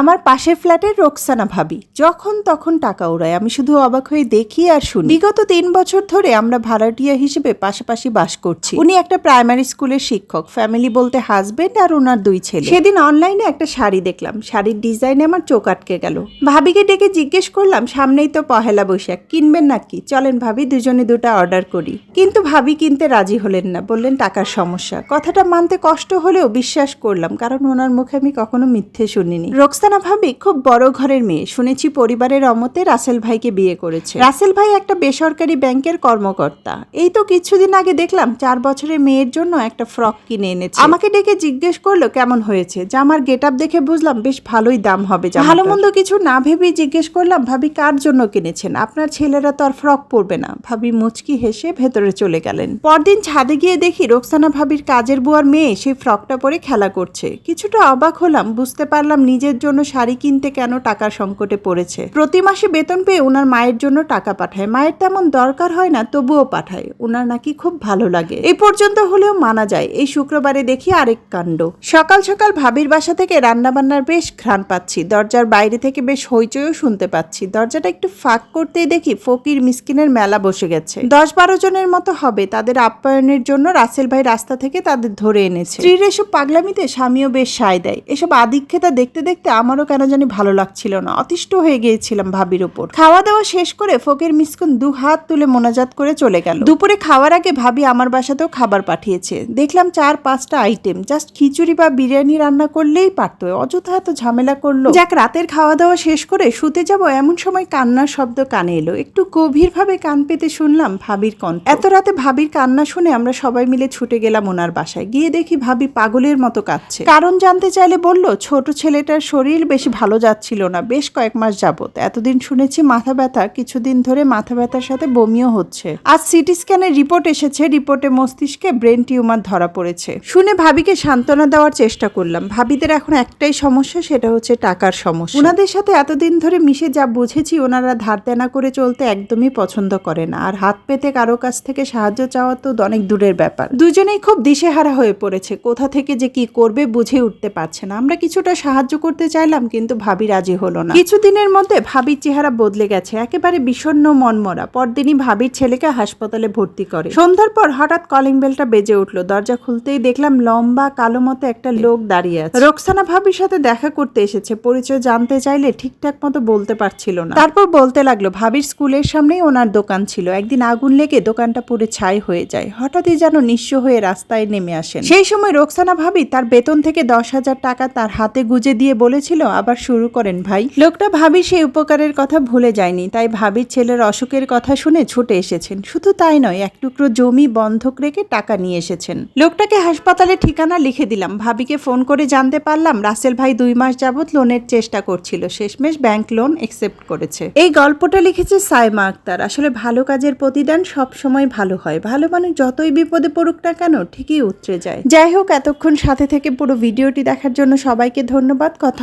আমার পাশের ফ্ল্যাটের রোকসানা ভাবি। যখন তখন টাকা উড়ায়। আমি শুধু অবাক হয়ে দেখি আর শুনি। বিগত তিন বছর ধরে আমরা ভাড়াটিয়া হিসেবে পাশাপাশি বাস করছি। উনি একটা প্রাইমারি স্কুলের শিক্ষক, ফ্যামিলি বলতে হাজবেন্ড আর ওনার দুই ছেলে। সেদিন অনলাইনে একটা শাড়ি দেখলাম। শাড়ির ডিজাইনে আমার চোখ আটকে গেল। ভাবিকে ডেকে জিজ্ঞেস করলাম, সামনেই তো পহেলা বৈশাখ, কিনবেন নাকি? চলেন ভাবি, দুজনে দুটো অর্ডার করি। কিন্তু ভাবি কিনতে রাজি হলেন না। বললেন, টাকার সমস্যা। কথাটা মানতে কষ্ট হলেও বিশ্বাস করলাম, কারণ ওনার মুখে আমি কখনো মিথ্যে শুনিনি। রোকসানা ভাবি খুব বড় ঘরের মেয়ে। শুনেছি পরিবারের অমতে রাসেল ভাইকে বিয়ে করেছে। রাসেল ভাই একটা বেসরকারি ব্যাংকের কর্মকর্তা। এই তো কিছুদিন আগে দেখলাম চার বছরের মেয়ের জন্য একটা ফ্রক কিনে এনেছে। আমাকে ডেকে জিজ্ঞেস করল, কেমন হয়েছে? জামার গেট আপ দেখে বুঝলাম, বেশ ভালোই দাম হবে ভালো মন্দ কিছু না ভেবেই জিজ্ঞেস করলাম, ভাবি কার জন্য কিনেছেন? আপনার ছেলেরা তো আর ফ্রক পরবে না। ভাবি মুচকি হেসে ভেতরে চলে গেলেন। পরদিন ছাদে গিয়ে দেখি রোকসানা ভাবির কাজের বুয়ার মেয়ে সেই ফ্রকটা পরে খেলা করছে। কিছুটা অবাক হলাম, বুঝতে পারলাম নিজের জন্য শাড়ি কিনতে কেন টাকার সংকটে পড়েছে? প্রতি মাসে বেতন পেয়ে ওনার মায়ের জন্য টাকা পাঠায়। মায়ের তেমন দরকার হয় না, তবুও পাঠায়। ওনার নাকি খুব ভালো লাগে। এই পর্যন্ত হলেও মানা যায়। এই শুক্রবারে দেখি আরেক কাণ্ড। সকাল সকাল ভাবির বাসা থেকে রান্নাবান্নার বেশ ঘ্রাণ পাচ্ছি। দরজার বাইরে থেকে বেশ হইচইও শুনতে পাচ্ছি। দরজাটা একটু ফাঁক করতেই দেখি ফকির মিসকিনের মেলা বসে গেছে। দশ বারো জনের মতো হবে। তাদের আপ্যায়নের জন্য রাসেল ভাই রাস্তা থেকে তাদের ধরে এনেছে। স্ত্রীর এসব পাগলামিতে স্বামীও বেশ সায় দেয়। এসব আদিক্ষেতা দেখতে দেখতে আমারও কেন জানি ভালো লাগছিল না। অতিষ্ঠ হয়ে গিয়েছিলাম ভাবির উপর। খাওয়া দাওয়া শেষ করে ফকির মিসকুন দু হাত তুলে মোনাজাত করে চলে গেল। দুপুরে খাওয়ার আগে ভাবি আমার বাসাতেও খাবার পাঠিয়েছে। দেখলাম চার পাঁচটা আইটেম জাস্ট খিচুড়ি বা বিরিয়ানি রান্না করলেই পারতো। অযথা এত ঝামেলা করল। যাক, রাতের খাওয়া দাওয়া শেষ করে শুতে যাব এমন সময় কান্নার শব্দ কানে এলো। একটু গভীর ভাবে কান পেতে শুনলাম ভাবির কণ্ঠ। এত রাতে ভাবির কান্না শুনে আমরা সবাই মিলে ছুটে গেলাম ওনার বাসায়। গিয়ে দেখি ভাবি পাগলের মতো কাঁদছে। কারণ জানতে চাইলে বলল, ছোট ছেলেটার শরীর বেশি ভালো যাচ্ছিল না, বেশ কয়েক মাস যাবত এতদিন শুনেছি মাথা ব্যথা, কিছুদিন ধরে মাথা ব্যথার সাথে বমিও হচ্ছে। আজ সিটি স্ক্যানের রিপোর্ট এসেছে, রিপোর্টে মস্তিষ্কে ব্রেন টিউমার ধরা পড়েছে। শুনে ভাবিকে সান্ত্বনা দেওয়ার চেষ্টা করলাম। ভাবিদের এখন একটাই সমস্যা, সেটা হচ্ছে টাকার সমস্যা। ওনাদের সাথে এতদিন ধরে মিশে যা বুঝেছি ওনারা ধার দেনা করে চলতে একদমই পছন্দ করে না। আর হাত পেতে কারও কাছ থেকে সাহায্য চাওয়া তো অনেক দূরের ব্যাপার। দুজনেই খুব দিশেহারা হয়ে পড়েছে। কোথা থেকে যে কি করবে বুঝে উঠতে পারছে না। আমরা কিছুটা সাহায্য করতে চাইলাম, কিন্তু ভাবি রাজি হলো না। কিছুদিনের মধ্যে ভাবির চেহারা বদলে গেছে, একেবারে বিষণ্ণ মনমরা। পরদিনই ভাবির ছেলেকে হাসপাতালে ভর্তি করে। সন্ধ্যার পর হঠাৎ কলিং বেলটা বেজে উঠল। দরজা খুলতেই দেখলাম লম্বা কালো মতো একটা লোক দাঁড়িয়ে আছে। রোকসানা ভাবির সাথে দেখা করতে এসেছে। পরিচয় জানতে চাইলে ঠিকঠাক মতো বলতে পারছিল না। তারপর বলতে লাগল, ভাবির স্কুলের সামনেই ওনার দোকান ছিল। একদিন আগুন লেগে দোকানটা পুরো ছাই হয়ে যায়। হঠাৎই যেন নিঃস্ব হয়ে রাস্তায় নেমে আসেন। সেই সময় রোকসানা ভাবি তার বেতন থেকে দশ হাজার টাকা তার হাতে গুজে দিয়ে বলেছিল, আবার শুরু করেন ভাই। লোকটা ভাবি সেই উপকারের কথা ভুলে যায়নি, তাই ভাবির ছেলের অসুখের কথা শুনে ছুটে এসেছেন। শুধু তাই নয়, এক টুকরো জমি বন্ধক রেখে টাকা নিয়ে এসেছেন। লোকটাকে হাসপাতালে ঠিকানা লিখে দিলাম। ভাবিকে ফোন করে জানতে পারলাম, রাসেল ভাই দুই মাস যাবৎ লোনের চেষ্টা করছিল, শেষমেশ ব্যাংক লোন একসেপ্ট করেছে। এই গল্পটা লিখেছে সাইমা আক্তার। আসলে ভালো কাজের প্রতিদান সব সময় ভালো হয়। ভালো মানুষ যতই বিপদে পড়ুক না কেন, ঠিকই উতরে যায়। যাই হোক, এতক্ষণ সাথে থেকে পুরো ভিডিওটি দেখার জন্য সবাইকে ধন্যবাদ। কথা